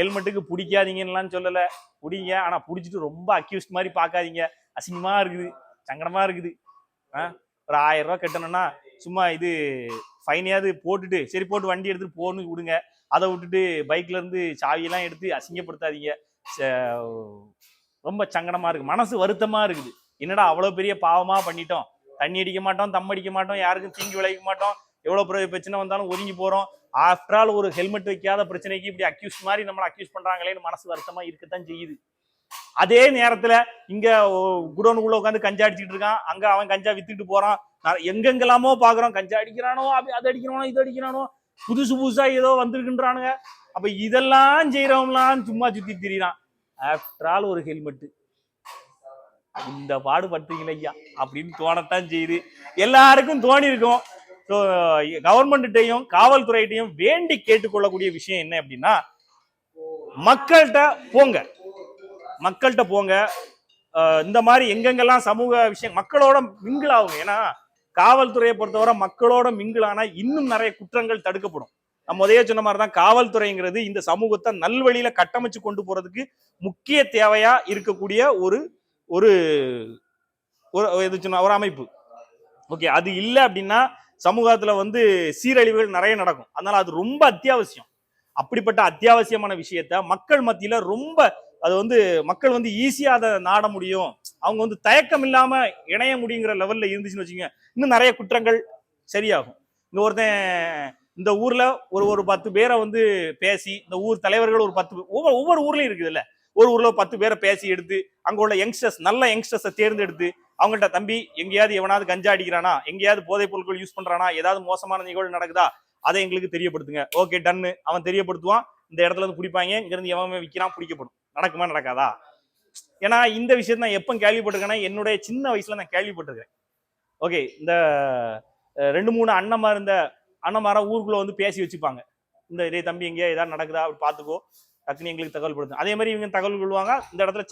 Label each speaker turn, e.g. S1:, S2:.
S1: ஹெல்மெட்டுக்கு பிடிக்காதீங்கலாம் சொல்லலை. பிடிங்க. ஆனால் பிடிச்சிட்டு ரொம்ப அக்யூஸ்ட் மாதிரி பார்க்காதீங்க. அசிங்கமாக இருக்குது. சங்கடமாக இருக்குது. ஆ? ஒரு ஆயிரம் ரூபா கட்டணும்னா சும்மா இது ஃபைனையாவது போட்டுட்டு சரி போட்டு வண்டி எடுத்துகிட்டு போன்னு விடுங்க. அதை விட்டுட்டு பைக்லேருந்து சாவியெல்லாம் எடுத்து அசிங்கப்படுத்தாதீங்க. ச- ரொம்ப சங்கடமாக இருக்குது மனசு வருத்தமாக இருக்குது. என்னடா அவ்வளோ பெரிய பாவமாக பண்ணிட்டோம். தண்ணி அடிக்க மாட்டோம் தம் அடிக்க மாட்டோம் யாருக்கும் தீங்கி விளைவிக்க மாட்டோம். எவ்வளோ பிரச்சனை வந்தாலும் ஒதுங்கி போகிறோம் ஆஃப்டர் ஆல் ஒரு ஹெல்மெட் வைக்காத பிரச்சனைக்கு இப்படி அக்யூஸ் மாதிரி நம்மளை அக்யூஸ் பண்ணுறாங்களேன்னு மனசு வருத்தமா இருக்கத்தான் செய்யுது. அதே நேரத்துல இங்க குடோனுக்குள்ள உட்காந்து கஞ்சா அடிச்சிட்டு இருக்கான். அங்க அவன் கஞ்சா வித்துட்டு போறான். எங்கெங்கெல்லாமோ பார்க்குறோம் கஞ்சா அடிக்கிறானோ அப்படி அதை அடிக்கிறானோ இது அடிக்கிறானோ. புதுசு புதுசா ஏதோ வந்திருக்குன்றானுங்க. அப்போ இதெல்லாம் செய்கிறவங்களாம் சும்மா சுற்றி திரியிறான். ஆஃப்டர் ஆல் ஒரு ஹெல்மெட் இந்த பாடுபட்டீங்களே ஐயா அப்படின்னு தோணத்தான் செய்யுது. எல்லாருக்கும் தோணி இருக்கும். ஸோ கவர்மெண்ட்டையும் காவல்துறையிட்டையும் வேண்டி கேட்டுக்கொள்ளக்கூடிய விஷயம் என்ன அப்படின்னா மக்கள்கிட்ட போங்க. மக்கள்கிட்ட போங்க. இந்த மாதிரி எங்கெங்கெல்லாம் சமூக விஷயம் மக்களோட மிங்கிள் ஆகுங்க. ஏன்னா காவல்துறையை பொறுத்தவரை மக்களோட மிங்கிள் ஆனா இன்னும் நிறைய குற்றங்கள் தடுக்கப்படும். நம்ம உதய சொன்ன மாதிரி தான் காவல்துறைங்கிறது இந்த சமூகத்தை நல்வழியில கட்டமைச்சு கொண்டு போறதுக்கு முக்கிய தேவையா இருக்கக்கூடிய ஒரு ஒரு ஒரு இது சொன்ன ஒரு அமைப்பு. ஓகே அது இல்லை அப்படின்னா சமூகத்துல வந்து சீரழிவுகள் நிறைய நடக்கும். அதனால அது ரொம்ப அத்தியாவசியம். அப்படிப்பட்ட அத்தியாவசியமான விஷயத்த மக்கள் மத்தியில ரொம்ப அது வந்து மக்கள் வந்து ஈஸியா அதை நாட முடியும். அவங்க வந்து தயக்கம் இல்லாம இணைய முடியுங்கிற லெவல்ல இருந்துச்சுன்னு வச்சுங்க இன்னும் நிறைய குற்றங்கள் சரியாகும். இங்க ஒருத்தன் இந்த ஊர்ல ஒரு ஒரு பத்து பேரை வந்து பேசி இந்த ஊர் தலைவர்கள் ஒரு பத்து ஒவ்வொரு ஒவ்வொரு ஒவ்வொரு ஊர்லயும் இருக்குதுல்ல. ஒரு ஊரில் பத்து பேரை பேசி எடுத்து அங்க உள்ள யங்ஸ்டர்ஸ் நல்ல யங்ஸ்டர்ஸை தேர்ந்தெடுத்து அவங்கள்ட்ட தம்பி எங்கேயாவது எவனாவது கஞ்சா அடிக்கிறானா? எங்கேயாவது போதைப் பொருட்கள் யூஸ் பண்றானா? ஏதாவது மோசமான நிகழ்வு நடக்குதா? அதை எங்களுக்கு தெரியப்படுத்துங்க. ஓகே டன்னு அவன் தெரியப்படுத்துவான். இந்த இடத்துல இருந்து பிடிப்பாங்க. இங்கேருந்து எவன் விற்கிறான் பிடிக்கப்படும். நடக்குமா நடக்காதா? ஏன்னா இந்த விஷயத்த நான் எப்போ கேள்விப்பட்டிருக்கேன்னா என்னுடைய சின்ன வயசுல நான் கேள்விப்பட்டிருக்கேன். ஓகே இந்த ரெண்டு மூணு அண்ணன்மார் இருந்த அண்ணன்மாரா ஊருக்குள்ள வந்து பேசி வச்சுப்பாங்க. இந்த இதே தம்பி எங்கேயா ஏதாவது நடக்குதா? அப்படி பார்த்துக்கோ டக்குன்னு எங்களுக்கு தகவல் படுத்து அதே மாதிரி இவங்க தகவல் கொள்வாங்க இந்த இடத்துல